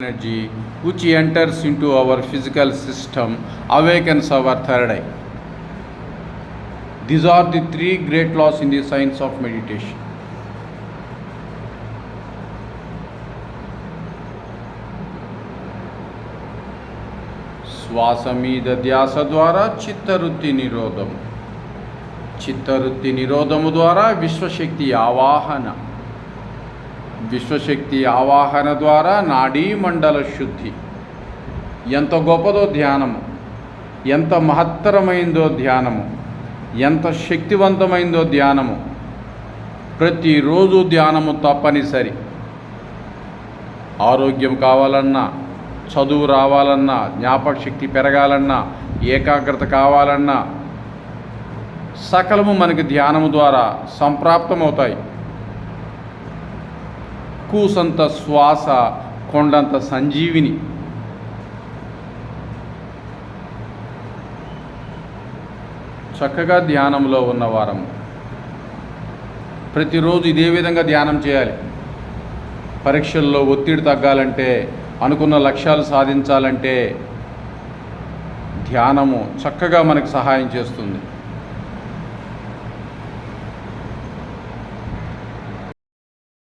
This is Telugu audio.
energy which enters into our physical system awakens our third eye. These are the three great laws in the science of meditation. శ్వాస మీద ధ్యాస ద్వారా చిత్తవృత్తి నిరోధం చిత్తవృత్తి నిరోధము ద్వారా విశ్వశక్తి ఆవాహన విశ్వశక్తి ఆవాహన ద్వారా నాడీ మండల శుద్ధి. ఎంత గొప్పదో ధ్యానము. ఎంత మహత్తరమైందో ధ్యానము. ఎంత శక్తివంతమైందో ధ్యానము. ప్రతిరోజు ధ్యానము తప్పనిసరి. ఆరోగ్యం కావాలన్నా చదువు రావాలన్నా జ్ఞాపక శక్తి పెరగాలన్నా ఏకాగ్రత కావాలన్నా సకలము మనకి ధ్యానము ద్వారా సంప్రాప్తమవుతాయి. కూసంత శ్వాస కొండంత సంజీవిని. చక్కగా ధ్యానంలో ఉన్నవారము ప్రతిరోజు ఇదే విధంగా ధ్యానం చేయాలి. పరీక్షల్లో ఒత్తిడి తగ్గాలంటే అనుకున్న లక్ష్యాలు సాధించాలంటే ధ్యానము చక్కగా మనకు సహాయం చేస్తుంది.